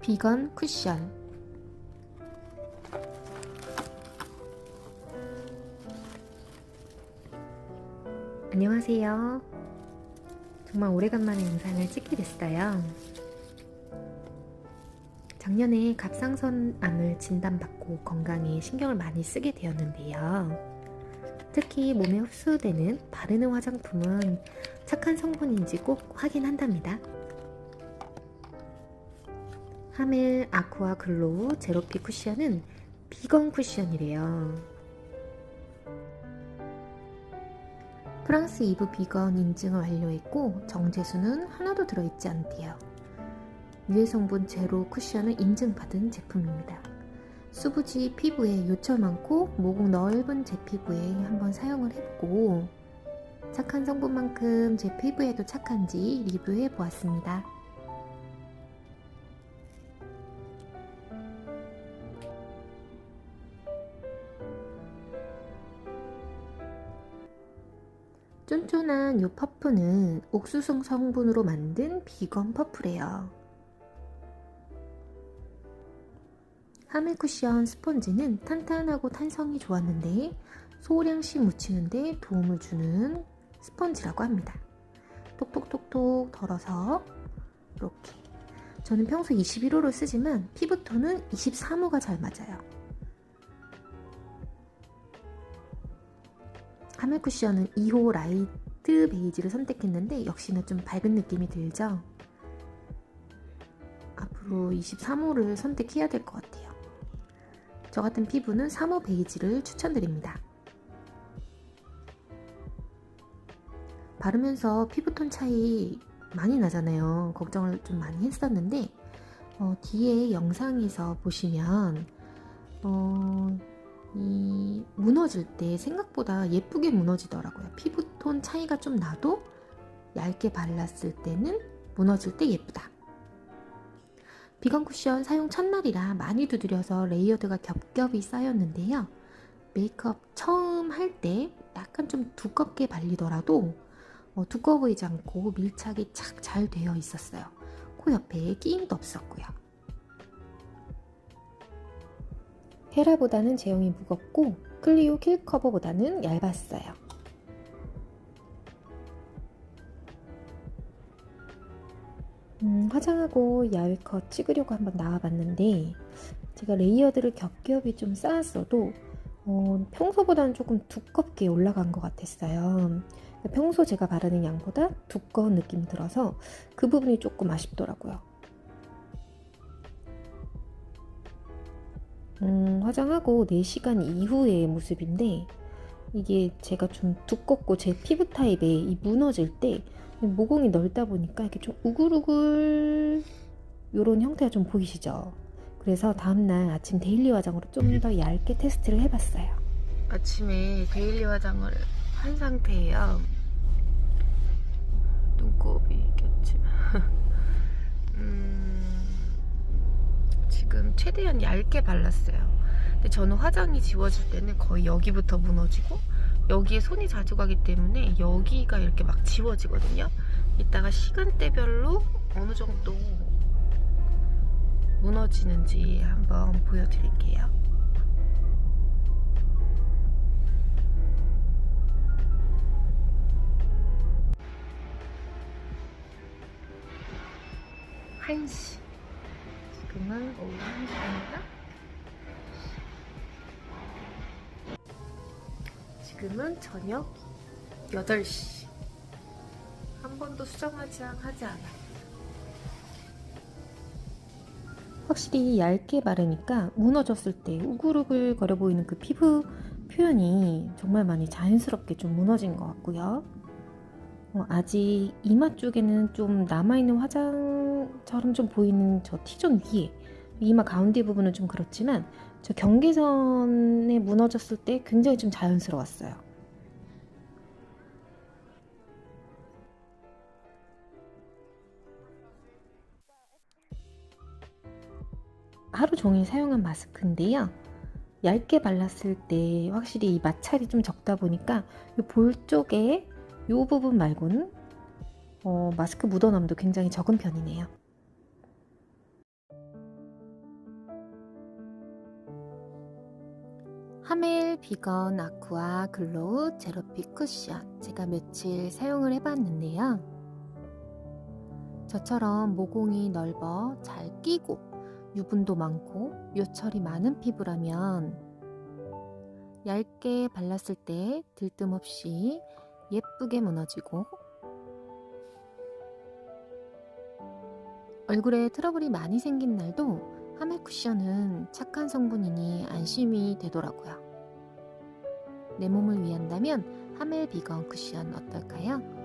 비건 쿠션 안녕하세요. 정말 오래간만에 영상을 찍게 됐어요. 작년에 갑상선암을 진단받고 건강에 신경을 많이 쓰게 되었는데요. 특히 몸에 흡수되는 바르는 화장품은 착한 성분인지 꼭 확인한답니다. 하멜 아쿠아 글로우 제로피 쿠션은 비건 쿠션이래요. 프랑스 2부 비건 인증을 완료했고 정제수는 하나도 들어있지 않대요. 유해 성분 제로 쿠션을 인증받은 제품입니다. 수부지 피부에 요철 많고 모공 넓은 제 피부에 한번 사용을 해보고 착한 성분만큼 제 피부에도 착한지 리뷰해 보았습니다. 쫀쫀한 이 퍼프는 옥수수 성분으로 만든 비건 퍼프래요. 하멜 쿠션 스펀지는 탄탄하고 탄성이 좋았는데 소량씩 묻히는데 도움을 주는 스펀지라고 합니다. 톡톡톡톡 덜어서 이렇게 저는 평소 21호를 쓰지만 피부톤은 23호가 잘 맞아요. 하멜 쿠션은 2호 라이트 베이지를 선택했는데 역시나 좀 밝은 느낌이 들죠? 앞으로 23호를 선택해야 될 것 같아요. 저 같은 피부는 3호 베이지를 추천드립니다. 바르면서 피부톤 차이 많이 나잖아요. 걱정을 좀 많이 했었는데 어, 뒤에 영상에서 보시면 어, 이 무너질 때 생각보다 예쁘게 무너지더라고요. 피부톤 차이가 좀 나도 얇게 발랐을 때는 무너질 때 예쁘다. 비건 쿠션 사용 첫날이라 많이 두드려서 레이어드가 겹겹이 쌓였는데요. 메이크업 처음 할 때 약간 좀 두껍게 발리더라도 어, 두꺼워 보이지 않고 밀착이 착 잘 되어 있었어요. 코 옆에 끼임도 없었고요. 헤라보다는 제형이 무겁고 클리오 킬 커버보다는 얇았어요. 음, 화장하고 야외컷 찍으려고 한번 나와봤는데 제가 레이어드를 겹겹이 좀 쌓았어도 어, 평소보다는 조금 두껍게 올라간 것 같았어요. 평소 제가 바르는 양보다 두꺼운 느낌이 들어서 그 부분이 조금 아쉽더라고요. 음, 화장하고 4시간 이후의 모습인데 이게 제가 좀 두껍고 제 피부 타입에 이 무너질 때 모공이 넓다 보니까 이렇게 좀 우글우글 요런 형태가 좀 보이시죠? 그래서 다음날 아침 데일리 화장으로 좀 더 얇게 테스트를 해봤어요. 아침에 데일리 화장을 한 상태예요. 눈곱이 꼈지만 음, 지금 최대한 얇게 발랐어요. 근데 저는 화장이 지워질 때는 거의 여기부터 무너지고 여기에 손이 자주 가기 때문에 여기가 이렇게 막 지워지거든요. 이따가 시간대별로 어느 정도 무너지는지 한번 보여드릴게요. 한시 지금은 오후 1시입니다. 지금은 저녁 8시. 한 번도 수정 화장 하지 않아요. 확실히 얇게 바르니까 무너졌을 때 우글우글 거려 보이는 그 피부 표현이 정말 많이 자연스럽게 좀 무너진 것 같고요. 어, 아직 이마 쪽에는 좀 남아있는 화장처럼 좀 보이는 저 T존 위에 이마 가운데 부분은 좀 그렇지만 저 경계선에 무너졌을 때 굉장히 좀 자연스러웠어요. 하루 종일 사용한 마스크인데요. 얇게 발랐을 때 확실히 이 마찰이 좀 적다 보니까 이볼 쪽에 이 부분 말고는 어, 마스크 묻어남도 굉장히 적은 편이네요. 하멜 비건 아쿠아 글로우 제로피 쿠션 제가 며칠 사용을 해봤는데요. 저처럼 모공이 넓어 잘 끼고 유분도 많고 요철이 많은 피부라면 얇게 발랐을 때 들뜸 없이 예쁘게 무너지고 얼굴에 트러블이 많이 생긴 날도 하멜 쿠션은 착한 성분이니 안심이 되더라고요. 내 몸을 위한다면 하멜 비건 쿠션 어떨까요?